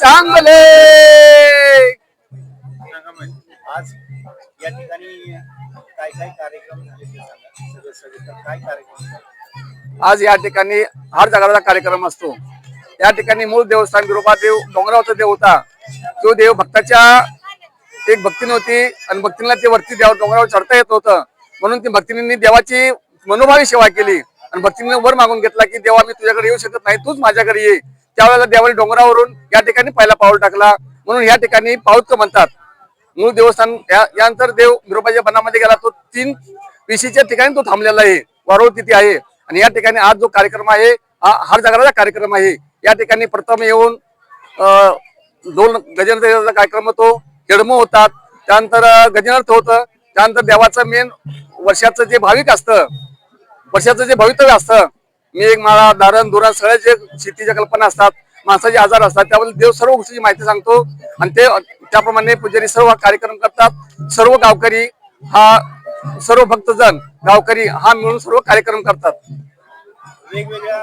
चांगले. आज या ठिकाणी काय काय कार्यक्रम काय कार्यक्रम? आज या ठिकाणी हार जागराचा कार्यक्रम असतो. या ठिकाणी मूळ देवस्थान विरोबा देव डोंगरावरचा देव होता. तो देव भक्ताच्या एक भक्तीने होती आणि भक्तीला ते वरती देव डोंगरावर चढता येत होतं म्हणून ती भक्तीने देवाची मनोभावी सेवा केली. आणि भक्तीने वर मागून घेतला की देवा मी तुझ्याकडे येऊ शकत नाही. तूच माझ्याकडे ये. त्यावेळेला देवाने डोंगरावरून या ठिकाणी पहिला पाऊल टाकला. म्हणून या ठिकाणी पाऊत म्हणतात. मूळ देवस्थान या- यानंतर देव विरोबाच्या बनामध्ये गेला. तो तीन विशीच्या ठिकाणी तो थांबलेला आहे. वारोळ तिथे आहे. आणि या ठिकाणी आज जो कार्यक्रम आहे हा हर जागराचा कार्यक्रम आहे. या ठिकाणी प्रथम येऊन दोन गजनर्थ कार्यक्रम होतो. खेळमो होतात. त्यानंतर गजनार्थ होतं. त्यानंतर देवाचं मेन वर्षाचं जे भाविक असतं वर्षाचं जे भवितव्य असतं मेघ माळा धारण धुरण सगळ्या जे शेतीच्या कल्पना असतात माणसाचे आजार असतात त्याबद्दल देव सर्व गोष्टीची माहिती सांगतो. आणि ते त्याप्रमाणे पुजारी सर्व कार्यक्रम करतात. सर्व गावकरी हा सर्व भक्तजन गावकरी हा मिळून सर्व कार्यक्रम करतात. वेगवेगळ्या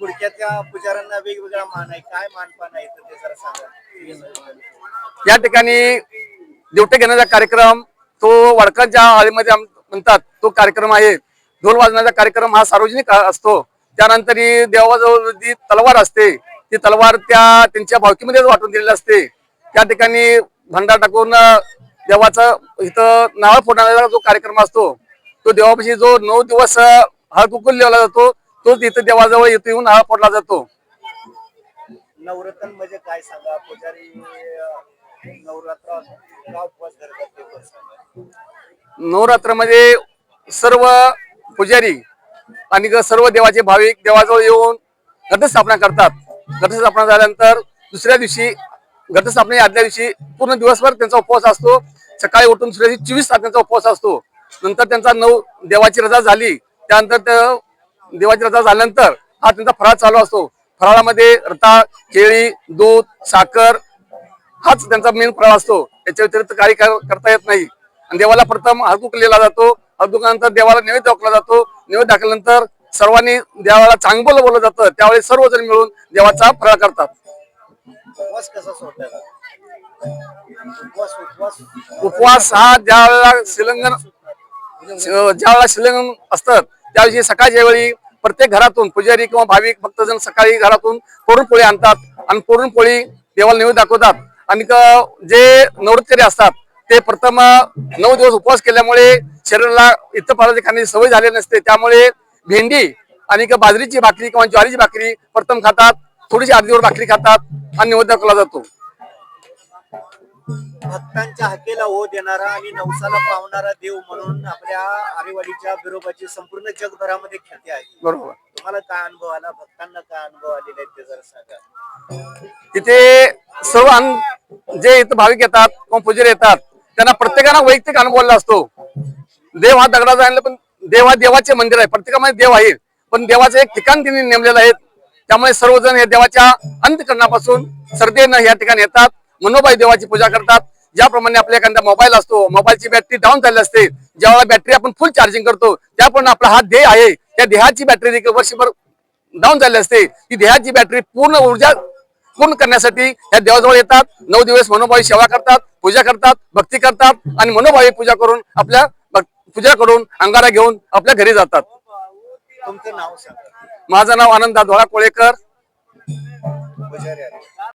गुडक्याच्या पुजाऱ्यांना वेगवेगळा मान आहे. काय मानपान आहे तर ते जरा सांगा. या ठिकाणी दिवटे घेण्याचा कार्यक्रम तो वडकांच्या आळीमध्ये म्हणतात तो कार्यक्रम आहे. ढोल वाजण्याचा कार्यक्रम हा सार्वजनिक असतो. त्यानंतर ही देवाजवळ जी तलवार असते ती तलवार त्या त्यांच्या भावकीमध्ये वाटून दिलेली असते. त्या ठिकाणी भंडार टाकून देवाचा इथं नारळ फोडण्याचा जो कार्यक्रम असतो तो देवापाशी जो नऊ दिवस हळद कुकुल लिहिला जातो तो तिथं देवाजवळ इथं येऊन नारळ फोडला जातो. नवरत्न म्हणजे काय सांगा? पुजारी नवरात्र सांगा. नवरात्रमध्ये सर्व पुजारी आणि सर्व देवाचे भाविक देवाजवळ येऊन घटस्थापना करतात. घटस्थापना झाल्यानंतर दुसऱ्या दिवशी घटस्थापने आदल्या दिवशी पूर्ण दिवसभर त्यांचा उपवास असतो. सकाळी उठून दुसऱ्या दिवशी चोवीस तास त्यांचा उपवास असतो. नंतर त्यांचा नऊ देवाची रजा झाली. त्यानंतर देवाची रजा झाल्यानंतर हा त्यांचा फराळ चालू असतो. फराळामध्ये रता केळी दूध साखर हाच त्यांचा मेन फराळ असतो. याच्या व्यतिरिक्त काही करता येत नाही. आणि देवाला प्रथम हळदूक लिहिला जातो. हळदुकानंतर देवाला नैवेद्य दाखवला जातो. नैवेद्य दाखवल्यानंतर सर्वांनी देवाला चांगलं बोललं जातं. त्यावेळी सर्वजण मिळून देवाचा फराळ करतात. उपवास हा ज्या वेळेला शिलंगण ज्या वेळेला शिलंगण असतं त्याविषयी सकाळच्या वेळी प्रत्येक घरातून पुजारी किंवा भाविक भक्तजन सकाळी घरातून पुरणपोळी आणतात. आणि पुरणपोळी देवाला नैवेद्य दाखवतात. आणि जे नवरत्करी असतात ते प्रथम नऊ दिवस उपवास केल्यामुळे शरीराला इतर पदार्थ खाण्याची सवय झाली नसते. त्यामुळे भेंडी आणि क- बाजरीची भाकरी किंवा ज्वारीची भाकरी प्रथम खातात थोडीशी अर्धीवर भाकरी खातात आणि नैवेद्य दाखवला जातो. भक्तांच्या हाकेला ओ देणारा आणि नवसाला पावणारा देव म्हणून आपल्या आरेवाडीच्या बिरोबाची संपूर्ण जगभरामध्ये ख्याती आहे. बरोबर. तुम्हाला काय अनुभव आला? भक्तांना काय अनुभव आलेले आहेत ते जरा सांगा. तिथे सर्व जे इथं भाविक येतात किंवा पुजारी येतात त्यांना प्रत्येकाला वैयक्तिक अनुभवला असतो. देव हा दगडाचा आहे पण देव हा देवाचे मंदिर आहे. प्रत्येकामध्ये देव आहे. पण देवाचं एक ठिकाण तिने नेमलेलं आहे. त्यामुळे सर्वजण हे देवाच्या अंतकरणापासून श्रद्धेनं या ठिकाणी येतात. मनोबाई देवाची पूजा करतात. ज्याप्रमाणे आपल्या एखादा मोबाईल असतो मोबाईलची बॅटरी डाऊन झाली असते ज्यावेळेला बॅटरी आपण फुल चार्जिंग करतो त्याप्रमाणे आपला हा देह आहे. त्या देहाची बॅटरी देखील वर्षभर डाऊन झाली असते. ती देहाची बॅटरी पूर्ण ऊर्जा पूर्ण करण्यासाठी या देवाजवळ येतात. नऊ दिवस मनोभावी सेवा करतात पूजा करतात भक्ती करतात आणि मनोभावी पूजा करून आपल्या पूजा करून अंगारा घेऊन आपल्या घरी जातात. तुमचं नाव माझं नाव आनंद धोळा कोळेकर